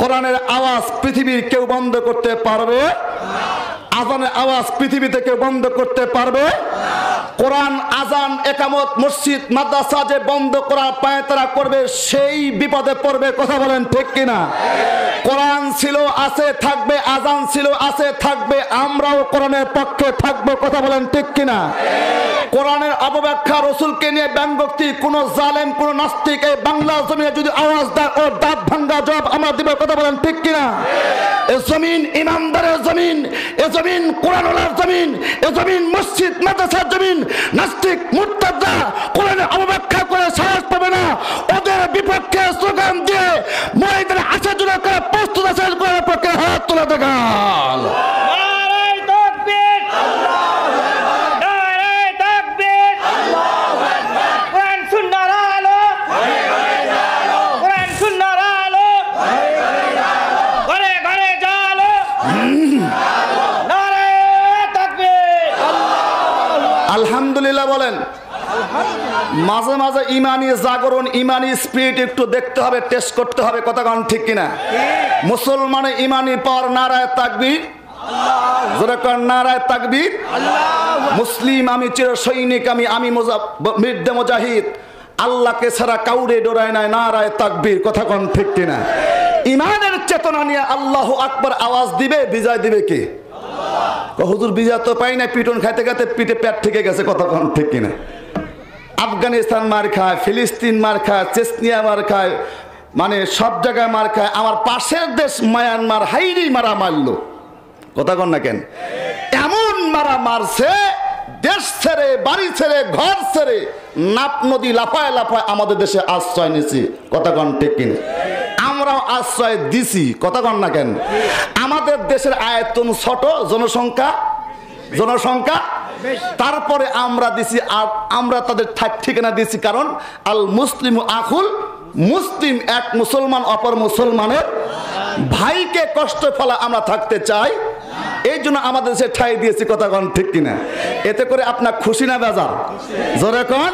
কোরআনের আওয়াজ পৃথিবীর কেউ বন্ধ করতে পারবে? আজানের আওয়াজ পৃথিবীতে কেউ বন্ধ করতে পারবে? কোরআন আজান একামত, মসজিদ, মাদ্রাসা যে বন্ধ করা পায়তারা করবে সেই বিপদে পড়বে, কথা বলেন ঠিক কিনা? কোরআন ছিল, আছে, থাকবে আজান ছিল, আছে, থাকবে, আমরাও কোরআনের পক্ষে থাকব, কথা বলেন ঠিক কিনা? কোরআনের অপব্যাখ্যা রসুলকে নিয়ে ব্যঙ্গক্তি, কোন জালেম, কোন নাস্তিক, এই বাংলা জমিনে যদি আওয়াজ দেয়, ও দাঁত ভাঙ্গা জবাব আমরা দিব, কথা বলেন ঠিক কিনা? এ জমিন ইমানদারের জমিন, এ জমিন কোরআনের জমিন, এ জমিন মসজিদ, মাদ্রাসার জমিন নাস্তিক মুরতাদা কোরআনে অবব্যাখ্যা করে সাহস পাবে না। ওদের বিপক্ষে স্লোগান দিয়ে মহিলাদের আশা জুড়ে করে প্রস্তুত আছে করে পক্ষে হাত তোলা দেখাল নারায় তাকবীর নারায় তাকবীর কোরআন সুন্নাহর আলো কোরআন সুন্নাহর আলো ঘরে ঘরে জালো নারায় তাকবীর আলহামদুলিল্লাহ বলেন মাঝে মাঝে ইমানি জাগরণ, ইমানি স্পিরিট একটু দেখতে হবে টেস্ট করতে হবে কতক্ষণ ঠিক কিনা? মুসলমানের ইমানি পর নারায় তাকবীর? নারায় তাকবীর? মুসলিম আমি চির সৈনিক, আমি আমি মৃদ্দে মুজাহিদ। আল্লাহকে ছাড়া কাউরে ডোরায় নাই, নারায় তাকবির, কথা কন ঠিক কিনা? ইমানের চেতনা নিয়ে আল্লাহ আকবার আওয়াজ দিবে, বিজয় দিবে কে? হুজুর, বিজয় তো পাই না পিটন খাইতে খাইতে পিঠে পেট থেকে গেছে কতক্ষণ ঠিক কিনা? আফগানিস্তান মার খায়, ফিলিস্তিন মার খায় চেসনিয়া মার খায় মানে সব জায়গায় মার খায়। আমার পাশের দেশ মায়ানমার, হাইরি মারা মারলো। কথা কন না কেন? এমন মারা মারছে, দেশ ছেড়ে, বাড়ি ছেড়ে, ঘর ছেড়ে, নাপ নদী লাফায় লাফায় আমাদের দেশে আশ্রয় নিছি কথা কন ঠিক কিনা? আমরাও আশ্রয় দিছি। কথা কন না কেন? আমাদের দেশের আয়তন ছোট, জনসংখ্যা? জনসংখ্যা? তারপরে আমরা দিছি আর আমরা তাদের ঠাক ঠিকানা দিছি কারণ আল মুসলিম আকুল মুসলিম এক মুসলমান অপর মুসলমানের ভাইকে কষ্ট ফলা আমরা থাকতে চাই। এই জন্য আমাদের সে ঠাই দিয়েছি কথা কন ঠিক কিনা? এতে করে আপনার খুশি না বেজার? জোরে কন।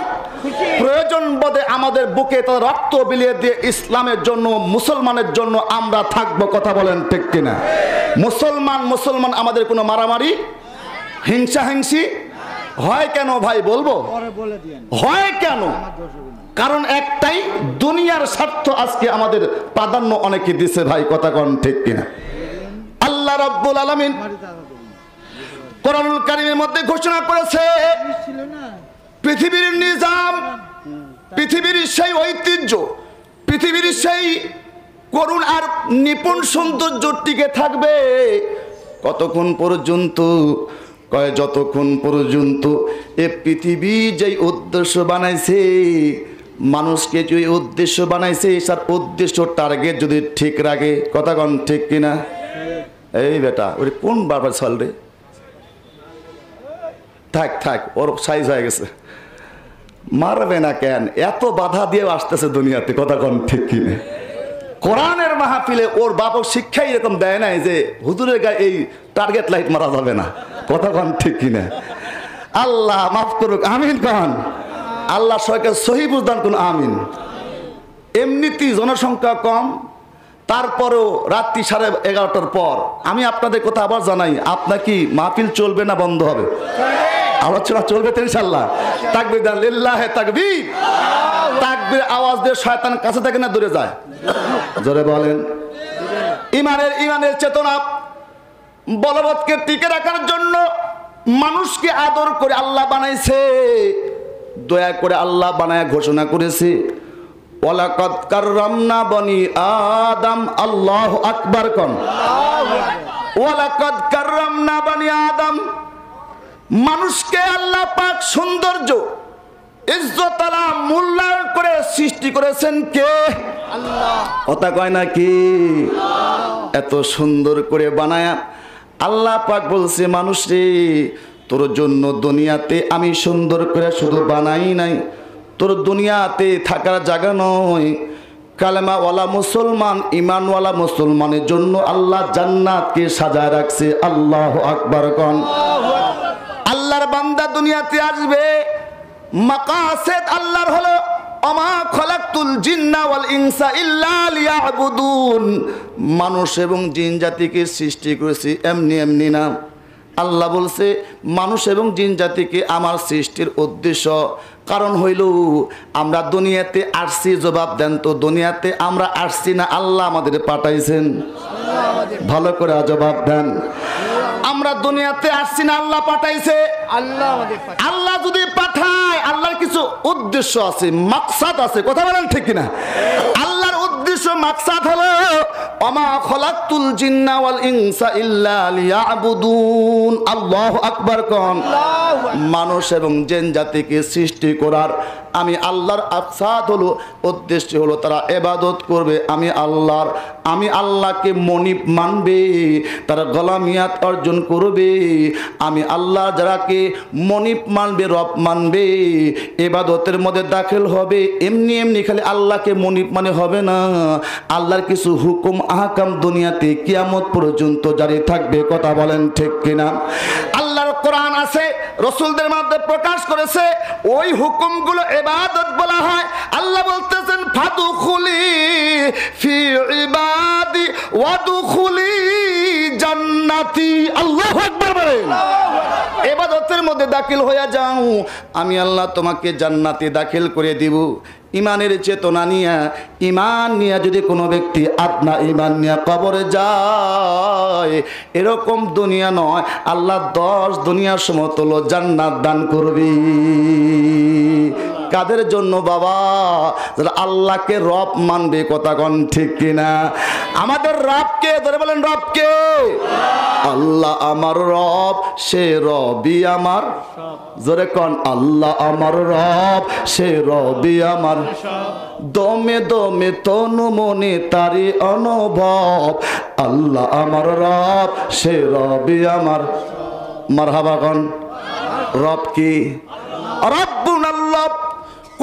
প্রয়োজন বোধে আমাদের বুকে তার রক্ত বিলিয়ে দিয়ে ইসলামের জন্য মুসলমানের জন্য আমরা থাকব কথা বলেন ঠিক কিনা? মুসলমান মুসলমান আমাদের কোনো মারামারি হিংসা হিংসি? হয় কেন ভাই বলব? হয় কেন? কারণ একটাই দুনিয়ার স্বার্থ আজকে আমাদের প্রাধান্য অনেকে দিছে ভাই কথা কন ঠিক কিনা? আল্লাহ রব্বুল আলমিন কোরআনুল কারিমের মধ্যে ঘোষণা করেছে পৃথিবীর নিজাম পৃথিবীর সেই ঐতিহ্য পৃথিবীর সেই করুণ আর নিপুণ সৌন্দর্য টিকে থাকবে কতক্ষণ পর্যন্ত কয়, যতক্ষণ পর্যন্ত এ পৃথিবী যেই উদ্দেশ্য বানাইছে, মানুষকে যে উদ্দেশ্য বানাইছে, তার উদ্দেশ্য টার্গেট যদি ঠিক রাখে কথা কন ঠিক কিনা? এই বেটা, ওরে কোন বারবার ছল রে? থাক থাক, ওর সাইজ হয়ে গেছে। মারবে না কেন? এত বাধা দিয়ে আসতেছে দুনিয়াতে কথা কন ঠিক কিনা? কোরআনের মাহফিলে ওর বাবক শিক্ষাই এরকম দেয় নাই যে হুজুরের গায়ে এই টার্গেট লাইট মারা যাবে না। কথা কন ঠিক কিনা? আল্লাহ মাফ করুক, আমিন কন। আল্লাহ সবাইকে সহি বুঝদান কোন আমিন। এমনিতেই জনসংখ্যা কম, তারপরেও রাত্রি সাড়ে এগারোটার পর। আমি আপনাদের কথা আবার জানাই, আপনার কি মাহফিল চলবে না বন্ধ হবে? আলোচনা চলবে তো ইনশাল্লাহ। তাকবির দেন লিল্লাহ তাকবির। তাকবির আওয়াজ দিয়ে শয়তান কাছে থেকে না দূরে যায়। জোরে বলেন। ইমানের ইমানের চেতনা বলবৎকে টিকে রাখার জন্য মানুষকে আদর করে আল্লাহ বানাইছে। দয়া করে আল্লাহ বানায় ঘোষণা করেছে। ওয়ালাকাদ কাররামনা বনি আদম আল্লাহ আকবার কন। ওয়ালাকাদ কাররামনা বনি আদম মানুষকে আল্লাহ পাক সৌন্দর্য ইজ্জতালা মূল্যায়ন করে সৃষ্টি করেছেন কে? কথা কয় না কি? এত সুন্দর করে বানায়া আল্লাহ পাক বলছে মানুষ রে তোর জন্য দুনিয়াতে আমি সুন্দর করে শুধু বানাই নাই। তোর দুনিয়াতে থাকার জায়গা নয়। কালেমাওয়ালা মুসলমান ইমানওয়ালা মুসলমানের জন্য আল্লাহ জান্নাতকে সাজায় রাখছে। আল্লাহ আকবর কন। দুনিয়াতে আসবে। মাকাসেদ আল্লাহর হলো, অমা মানুষ এবং জিন জাতিকে সৃষ্টি করেছি, এমনি এমনি না। আল্লাহ বলছে মানুষ এবং জিন জাতিকে আমার সৃষ্টির উদ্দেশ্য কারণ হইল আমরা দুনিয়াতে আসছি জবাব দেন তো দুনিয়াতে আমরা আসছি না আল্লাহ আমাদের পাঠাইছেন। ভালো করে জবাব দেন। আমরা দুনিয়াতে আসছি না আল্লাহ পাঠাইছে। আল্লাহ আমাদের আল্লাহ যদি পাঠায় আল্লাহর কিছু উদ্দেশ্য আছে মাকসাদ আছে কথা বলেন ঠিক কিনা? আল্লাহর উদ্দেশ্য মাকসাদ হলো অমা খলাকতুল জিন্না ওয়াল ইনসা ইল্লা লিয়াবুদুন আল্লাহু আকবার কোন আল্লাহু আকবার। মানুষ এবং জেন জাতিকে সৃষ্টি করার আমি আল্লাহর আফসাদ হলো, উদ্দেশ্য হলো তারা এবাদত করবে। আমি আল্লাহর, আমি আল্লাহকে মনিব মানবে, তারা গলামিয়াত অর্জন করবে। আমি আল্লাহ যারাকে মনিব মানবে, রব মানবে। এবাদতের মধ্যে দাখিল হবে, এমনি এমনি খালি আল্লাহকে মনিব মানে হবে না। আল্লাহর কিছু হুকুম, আহকাম দুনিয়াতে কিয়ামত পর্যন্ত জারি থাকবে, কথা বলেন ঠিক কিনা? আল্লাহর কোরআন আছে রসুলদের মধ্যে প্রকাশ করেছে, ওই হুকুমগুলো এবাদত বলা হয়। আল্লাহ বলতেছেন ফাদু খুলি ফি ইবাদি ওয়াদু খুলি জান্নাতি। আল্লাহু আকবার বলেন। এবাদতের মধ্যে দাখিল হয়ে যাও। আমি আল্লাহ তোমাকে জান্নাতে দাখিল করে দিব। ইমানের চেতনা নিয়ে, ইমান নিয়ে যদি কোনো ব্যক্তি আপনা ইমান নিয়ে কবরে যায়, এরকম দুনিয়া নয়, আল্লাহ দশ দুনিয়ার সমতল জান্নাত দান করবি। কাদের জন্য বাবা? যারা আল্লাহকে রব মানবে, কথা কন ঠিক কিনা? আমাদের রবকে ধরে বলেন রবকে আল্লাহ আমার রব, সে রবি আমার। জোরে কন, আল্লাহ আমার রব, সে রবি আমার। দমে দমে তনু মনে তারি অনুভব। আল্লাহ আমার রব, সে রবি আমার। মারহাবা কন। রব কি? রব্বুন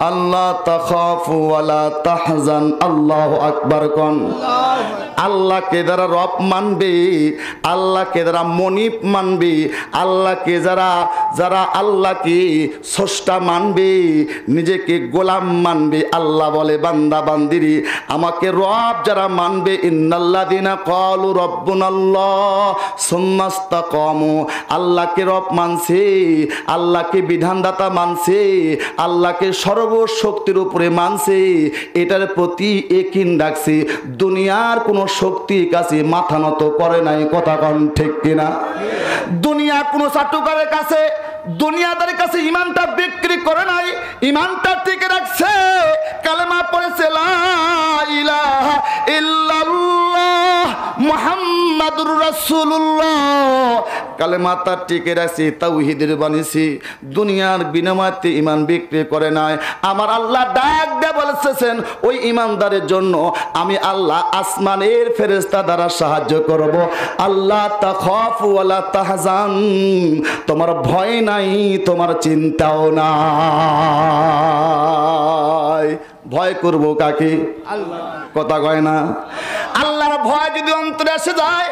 আল্লাহ তাখাফু তাহজান, আল্লাহু আকবার কোন? আল্লাহকে যারা রব মানবে, আল্লাহকে যারা মনিব মানবে, আল্লাহকে যারা যারা আল্লাহকে স্রষ্টা মানবে, নিজেকে গোলাম মানবে, আল্লাহ বলে, বান্দা, বান্দিরি, আমাকে রব যারা মানবে ইন্নাল্লাদিনা কলু রব্বুন আল্লাহ সুম্মাস্তা কমু আল্লাহকে রব মানছে, আল্লাহকে বিধানদাতা মানছে, আল্লাহকে সর্বশক্তির উপরে মানছে, এটার প্রতি একিন ডাকছে, দুনিয়ার কোনো শক্তির কাছে মাথা নত করে নাই, কথা কন ঠিক কিনা? দুনিয়া কোনো চাটুকারের কাছে দুনিয়াদার কাছে ইমানটা বিক্রি করে নাই, ইমানটা টিকে রাখছে, কালেমা পড়েছে মুহাম্মাদুর রাসূলুল্লাহ। কালেমা তার টিকে রাখছে তাওহীদের বানিয়েছি। দুনিয়ার বিনিময়তে ইমান বিক্রি করে নাই। আমার আল্লাহ ডাক দিয়ে বলেছেন ওই ইমানদারের জন্য আমি আল্লাহ আসমানের ফেরেস্তা দ্বারা সাহায্য করব। আল্লাহ তাখাফ ওয়ালা তাহজান। তোমার ভয় নাই তোমার চিন্তাও নাই। ভয় করব কাকে? আল্লাহ। কথা কয় না। আল্লাহর ভয় যদি অন্তরে এসে যায়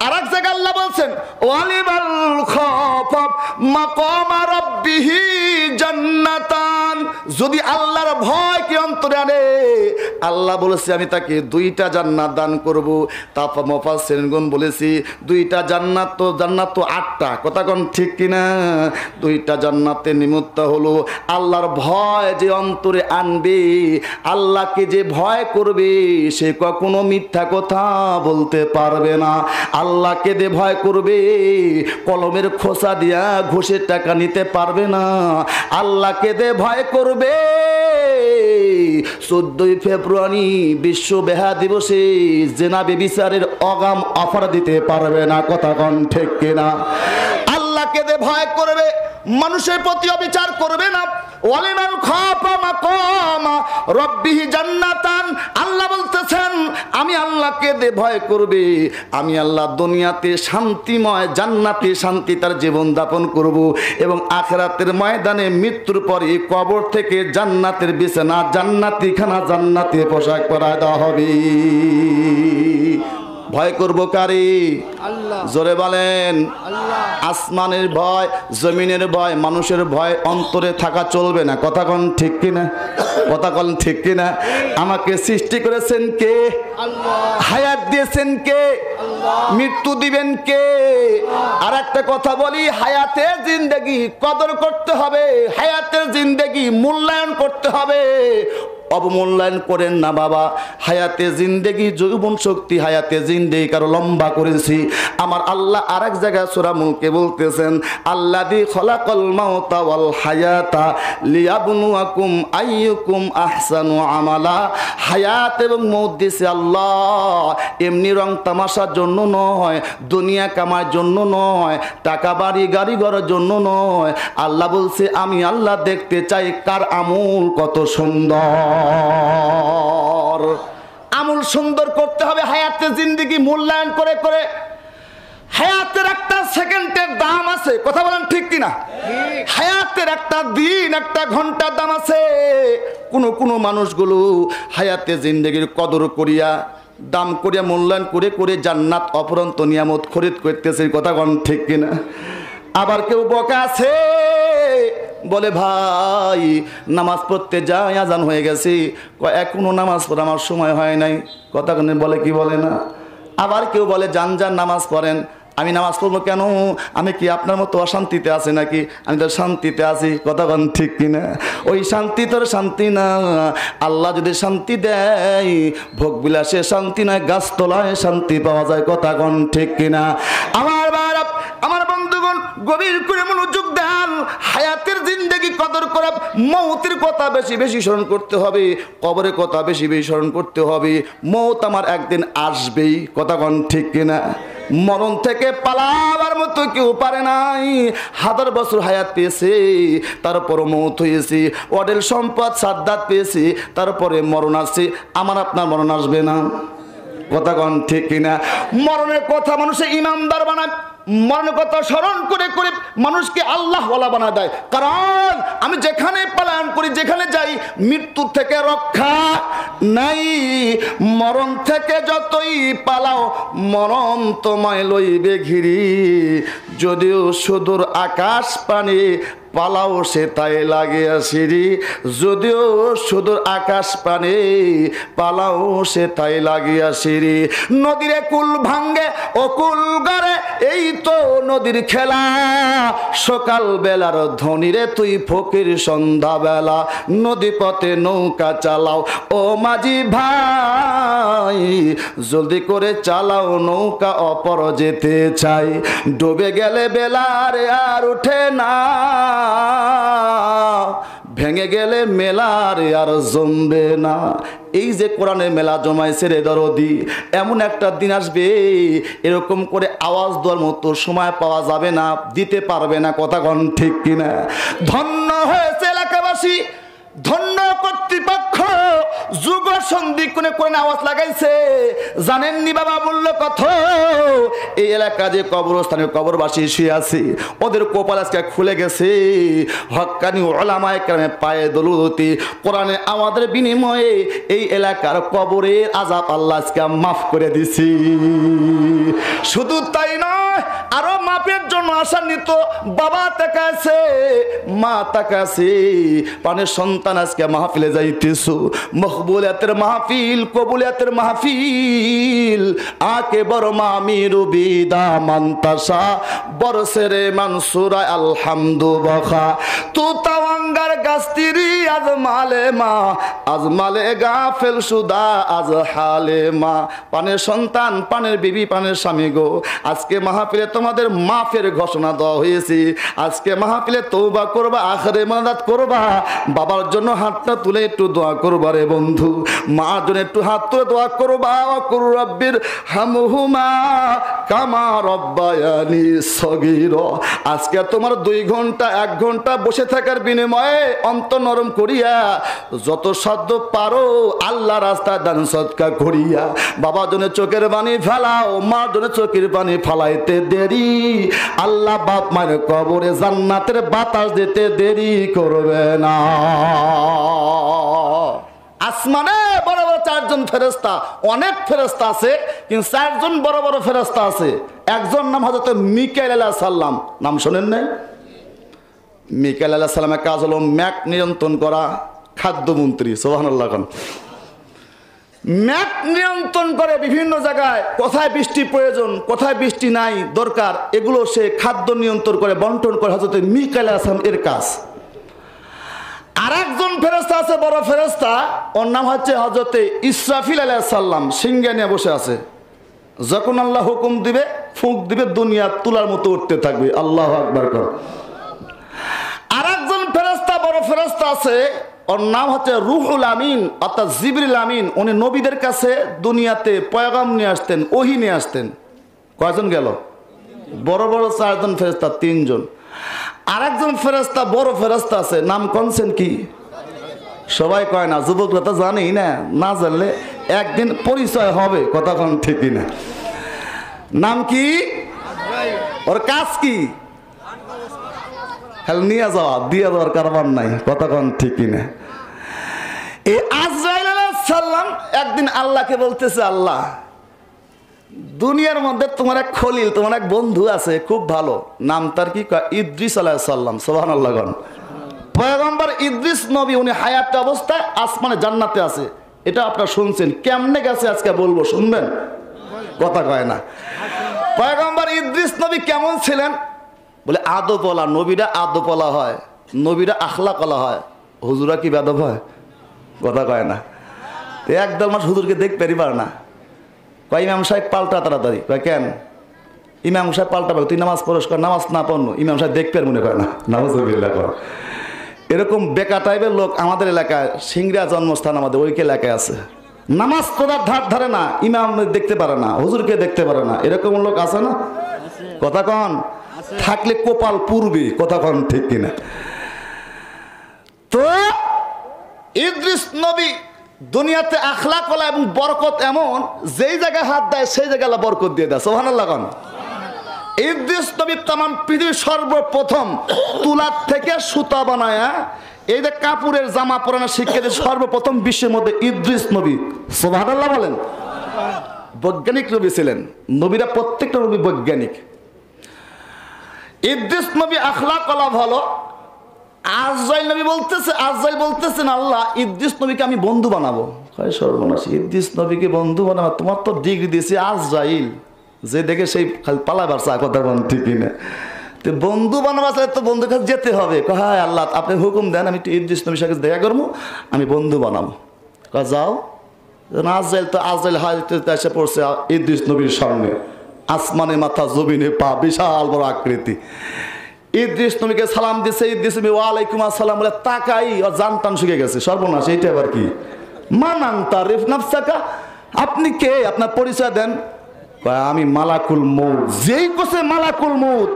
আল্লাহ বলছেন যদি আল্লাহর ভয় কি অন্তরে আনে? আল্লাহ বলেছে, আমি তাকে দুইটা জান্নাত দান করব। তারপর মুফাসসিরগণ বলেছি, দুইটা জান্নাত তো জান্নাত তো আটটা। কথা ঠিক কিনা? দুইটা জান্নাতের নিমিত্ত হলো। আল্লাহর ভয় যে অন্তরে আনবে, আল্লাহকে যে ভয় করবে, সে কখনো মিথ্যা কথা বলতে পারবে না। আল্লাহকে যে ভয় করবে, কলমের খোসা দিয়া ঘুষের টাকা নিতে পারবে না। আল্লাহকে যে ভয় করবে। চোদ্দই ফেব্রুয়ারি বিশ্ব বেহা দিবসে জেনাবে বিচারের অগাম অফার দিতে পারবে না, কথা কন ঠিক কিনা? আল্লাহকে যে ভয় করবে, মানুষের প্রতি অবিচার করবে না। ওয়ালিমান খাফা মাকামা, রব্বিহি জান্নাতান। আল্লাহ বলতেছেন, আমি আল্লাহ আল্লাহকে দে, ভয় করবে। আমি আল্লাহ দুনিয়াতে শান্তিময়, জান্নাতে শান্তি তার জীবন যাপন করব এবং আখেরাতের ময়দানে মৃত্যুর পরে কবর থেকে জান্নাতের বিছানা জান্নাতি খানা জান্নাতি পোশাক পরায় দেওয়া হবে। ভয় করব কারে? আল্লাহ। জোরে বলেন। আল্লাহ। আসমানের ভয় জমিনের ভয় মানুষের ভয় অন্তরে থাকা চলবে না। কথা কন ঠিক কিনা? কথা কন ঠিক কিনা? আমাকে সৃষ্টি করেছেন কে? আল্লাহ। হায়াত দিয়েছেন কে? মৃত্যু দিবেন কে? আর একটা কথা বলি হায়াতে জিন্দেগি কদর করতে হবে হায়াতের জিন্দেগি মূল্যায়ন করতে হবে। অবমূল্যায়ন করেন না বাবা। হায়াতে জিন্দেগি, যৌবন শক্তি হায়াতে জিন্দেগি কারও লম্বা করেছি। আমার আল্লাহ আর এক জায়গায় সুরা মুখে বলতেছেন আল্লাহ দি খলাকল মাউতা ওয়াল হায়াতা লিয়াবনুয়াকুম আইয়ুকুম আহসানু আমালা। হায়াত এবং মৌত দিছে আল্লাহ। এমনি রং তামাশার জন্য নয়, দুনিয়া কামার জন্য নয়, টাকা বাড়ি, গাড়ি ঘরের জন্য নয়। আল্লাহ বলছে, আমি আল্লাহ দেখতে চাই কার আমল কত সুন্দর। আমূল সুন্দর করতে হবে হায়াতের জিন্দিগি মূল্যায়ন করে করে। হায়াতের একটা সেকেন্ডের দাম আছে। কথা বলেন ঠিক কিনা? হায়াতের একটা দিন, একটা ঘণ্টার দাম আছে। কোনো কোনো মানুষগুলো হায়াতে জিন্দগির কদর করিয়া, দাম করিয়া মূল্যায়ন করে করে জান্নাত অপরন্ত নিয়ামত খরিদ করতেছে। কথা কন ঠিক কিনা? আবার কেউ বকা আছে? বলে, ভাই, নামাজ পড়তে যাই, আজান হয়ে গেছি। এখনও নামাজ পড়া আমার সময় হয় নাই। কথা বলে, কি বলে না? আবার কেউ বলে, যান যান, নামাজ পড়েন। আমি নামাজ পড়ব কেন? আমি কি আপনার মতো অশান্তিতে আছি নাকি? আমি তো শান্তিতে আছি। কথা কন, ঠিক কিনা ওই শান্তি তোর শান্তি না। আল্লাহ যদি শান্তি দেয়, ভোগ বিলাসে শান্তি নয়, গাছতলায় শান্তি পাওয়া যায়। কথা কন, ঠিক কিনা আমার আমার বন্ধুগণ, গভীর করে মনোযোগ দেন। হায়াতের কদর করা, মৌতের কথা বেশি বেশি স্মরণ করতে হবে, কবরের কথা বেশি বেশি স্মরণ করতে হবে। মৌত আমার একদিন আসবেই, কথা কন ঠিক কিনা? মরণ থেকে পালাবার মতো কেউ পারে নাই। হাজার বছর হায়াত পেয়েছে তারপর মৌত হয়েছে। অডেল সম্পদ, সাদ্দাত পেয়েছে, তারপরে মরণ আসছে। আমার আপনার মরণ আসবে না। কথা কন ঠিক কিনা? মরণের কথা মানুষের ইমানদার বানায়। মরণের কথা স্মরণ করে করে মানুষকে আল্লাহ ওলা বানা দেয়। কারণ আমি যেখানে পালায়ন করি, যেখানে যাই মৃত্যুর থেকে রক্ষা নাই। মরণ থেকে যতই পালাও, মরণ তোমায় লইবে ঘিরি। যদিও সুদূর আকাশ পানে পালাও সে তাই লাগে আসিরি যদিও সুদূর আকাশ পানে, পালাও সে তাই লাগে আসিরি নদীরে কুল ভাঙ্গে ও কুল গড়ে, এই তো নদীর খেলা। সকাল বেলার ধনীরে তুই ফকির সন্ধ্যা বেলা নদী পথে নৌকা চালাও। ও মাঝি ভাই, জলদি করে চালাও, নৌকা অপর যেতে চাই। ডুবে গেলে বেলার আর উঠে না। ভেঙে গেলে মেলার আর জমবে না। এই যে কোরআনে মেলা জমাইছে রে দরদি, এমন একটা দিন আসবে, এরকম করে আওয়াজ দেওয়ার মতো সময় পাওয়া যাবে না, দিতে পারবে না, কথা কন ঠিক কিনা। ধন্য হয়েছে এলাকাবাসী, ধন্য কর্তৃপক্ষ যুগ সন্ধি কোনে কোনে আওয়াজ লাগাইছে। জানেননি বাবা বলল কত? এই এলাকা যে কবরস্থানে কবরবাসী শুয়ে আছে, ওদের কপাল আজকে খুলে গেছে। হক্কানি ওলামায় কারণে পায়ে দলুদতি কোরআনে আমাদের বিনিময়ে এই এলাকার কবরের আজাব আল্লাহ আজকে মাফ করে দিছি। শুধু তাই নয় আরও মাপের জন্য আশান্বিত বাবা তাকাছে মা তাকাছে পানের সন্তান আজকে মাহফিলে যাইতেছো। মকবুলিয়াতের মাহফিল, কবুলিয়াতের মাহফিল। আকে বড় মামি রুবিদা মান্তাসা বরসেরে মানসুরা আলহামদু বখা তু তাওয়াঙ্গার গাস্তিরি আজ মালে মা আজ মালে গাফেল সুদা, আজ হালে মা পানের সন্তান, পানের বিবি, পানের স্বামী গো, আজকে মাহফিলে তোমাদের মাফের ঘোষণা দেওয়া হয়েছে। আজকে মাহফিলে তৌবা করবা, আখরে মানাত করবা। বাবার জন্য হাতটা তুলে একটু দোয়া করবা রে বন্ধু। মার জন্য একটু হাত তুলে দোয়া করবা। করু রব্বির হামহুমা কামা রব্বায়ানি সগির। আজকে তোমার দুই ঘণ্টা, এক ঘণ্টা বসে থাকার বিনিময়ে অন্ত নরম করিয়া যত সাধ্য পারো আল্লাহ রাস্তায় দান সৎকা করিয়া বাবা জন্য চোখের পানি ফেলাও, মার জন্য চোখের পানি ফেলাইতে দেরি আল্লাহ বাপ মায়ের কবরে জান্নাতের বাতাস দিতে দেরি করবে না। আসমানে বড় বড় চারজন ফেরেস্তা অনেক ফেরেস্তা আছে, কিন্তু চারজন বড় বড় ফেরেস্তা আছে। একজন নাম হজরত মিকাইল আলাহ সাল্লাম নাম শোনেন নাই? মিকাইল আলাহ সাল্লামের কাজ হলো ম্যাক নিয়ন্ত্রণ করা খাদ্যমন্ত্রী সোহান আল্লাহ খান ম্যাপ নিয়ন্ত্রণ করে বিভিন্ন জায়গায় কোথায় বৃষ্টি প্রয়োজন, কোথায় বৃষ্টি নাই, দরকার, এগুলো সে খাদ্য নিয়ন্ত্রণ করে, বন্টন করে হজরত মিকাইল আসলাম এর কাজ। আর একজন ফেরস্তা আছে, বড় ফেরস্তা ওর নাম হচ্ছে হজরতে ইসরাফিল আলাইসাল্লাম নিয়ে বসে আছে। যখন আল্লাহ হুকুম দিবে, ফুঁক দিবে, দুনিয়া তুলার মতো উঠতে থাকবে। আল্লাহ আকবার কর। আর একজন ফেরস্তা বড় ফেরস্তা আছে ওর নাম হচ্ছে রুহুল আমিন, অর্থাৎ জিবরিল আমিন। উনি নবীদের কাছে দুনিয়াতে পয়গাম নিয়ে আসতেন, ওহি নিয়ে আসতেন। কয়জন গেল? বড় বড় চারজন ফেরস্তা তিনজন। আর একজন ফেরস্তা বড় ফেরস্তা আছে, নাম কনছেন কি? সবাই কয় না, যুবকরা তো জানেই না না জানলে একদিন পরিচয় হবে, কথা কোন ঠিকই না। নাম কি? ওর কাজ কি? খালি নিয়ে যাওয়া দিয়ে যাওয়ার কারবার নাই কথা কোন? ঠিকই না এই আজরাইল সাল্লাম একদিন আল্লাহকে বলতেছে, আল্লাহ, দুনিয়ার মধ্যে তোমার এক খলিল, তোমার এক বন্ধু আছে, খুব ভালো, নাম তার কি? ইদ্রিস আলাহ সাল্লাম সোহান আল্লাহ পয়গম্বর ইদ্রিস নবী, উনি হায়াত অবস্থায় আসমানে জান্নাতে আছে। এটা আপনারা শুনছেন, কেমনে গেছে আজকে বলব, শুনবেন? কথা কয় না। পয়গম্বর ইদ্রিস নবী কেমন ছিলেন? বলে আদপলা নবীরা আদপলা হয়, নবীরা আখলা কলা হয়। হুজুরা কি বেদব হয়? কথা কয় না। তো একদল মাস হুজুরকে দেখতে পারিবার না। কয়, ইমাম সাহেব পাল্টা তাড়াতাড়ি। কয়, কেন? ইমাম সাহেব পাল্টা পাবে তুই নামাজ পড়স কর নামাজ না পড়নো। ইমাম সাহেব দেখতে মনে করে না। নামাজ কর। এরকম বেকা টাইপের লোক আমাদের এলাকায় সিংরা জন্মস্থান আমাদের ওইকে এলাকায় আছে। নামাজ পড়ার ধার ধারে না, ইমাম দেখতে পারে না, হুজুরকে দেখতে পারে না। এরকম লোক আছে না? কথা কন। থাকলে কোপাল পূর্বে, কথা কন ঠিক কিনা। তো ইদ্রিস নবী দুনিয়াতে আখলা কলা এবং বরকত এমন, যেই জায়গায় হাত দেয়, সেই জায়গায় বরকত দিয়ে দেয়। সোহান কন। ইদ্রিস নবী তাম পৃথিবীর সর্বপ্রথম তুলার থেকে সুতা বানায়া, এই যে কাপুরের জামা পরানো শিক্ষিত সর্বপ্রথম বিশ্বের মধ্যে ইদ্রিস নবী। সোহান বলেন। বৈজ্ঞানিক নবী ছিলেন। নবীরা প্রত্যেকটা নবী বৈজ্ঞানিক। ইদ্রিস নবী আখলা কলা ভালো। আজরাইল নবী বলতেছে, আজরাইল বলতেছেন, আল্লাহ, ইদ্রিস নবীকে আমি বন্ধু বানাবো। কয় সর্বনাশ, ইদ্রিস নবীকে বন্ধু বানাবো, তোমার তো ডিগ্রি দিয়েছে আজরাইল। যে দেখে সেই খালি পালাবার চা কথা বলেন ঠিকই না তো বন্ধু বানাবার চাই তো বন্ধুর কাছে যেতে হবে। হ্যাঁ আল্লাহ, আপনি হুকুম দেন, আমি একটু ইদ্রিস নবীর সাথে দেখা করব, আমি বন্ধু বানাবো। যাও। আজরাইল তো, আজরাইল হাজতে এসে পড়ছে ইদ্রিস নবীর সামনে। আসমানে মাথা জমিনে পা, বিশাল বড় আকৃতি। ইদ্রিস নবীকে সালাম দিছে, ইদ্রিস নবী, ওয়ালাইকুম আসসালাম বলে তাকাই আর জানতাম শিখে গেছে। সর্বনাশ, এইটা আবার কি? মানান তারিফ নাফসাকা। আপনি কে? আপনার পরিচয় দেন। আমি মালাকুল মৌত যেই কোসে মালাকুল মৌত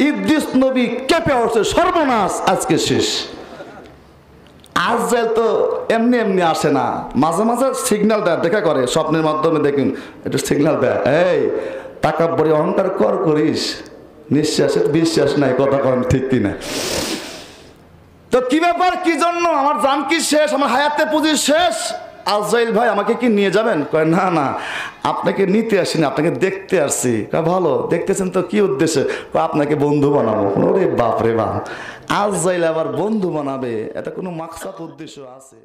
ইদ্রিস নবী কেঁপে উঠছে। সর্বনাশ, আজকে শেষ। আজরাইল তো এমনি এমনি আসে না। মাঝে মাঝে সিগন্যাল দেয়, দেখা করে। স্বপ্নের মাধ্যমে দেখুন একটু সিগন্যাল দেয়। এই টাকা পরে অহংকার কর করিস। নিঃশ্বাসে, বিশ্বাস নাই, কথা করেন ঠিক কিনা। তো কি ব্যাপার, কি জন্য? আমার জান কি শেষ? আমার হায়াতে পুঁজি শেষ? আজরাইল ভাই, আমাকে কি নিয়ে যাবেন? কয়, না না, আপনাকে নিতে আসিনি, আপনাকে দেখতে আসছি। কয়, ভালো, দেখতেছেন তো কি উদ্দেশ্যে? আপনাকে বন্ধু বানাবো। ওরে বাপ রে বাপ। আজরাইল আবার বন্ধু বানাবে, এটা কোনো মাকসাদ উদ্দেশ্য আছে।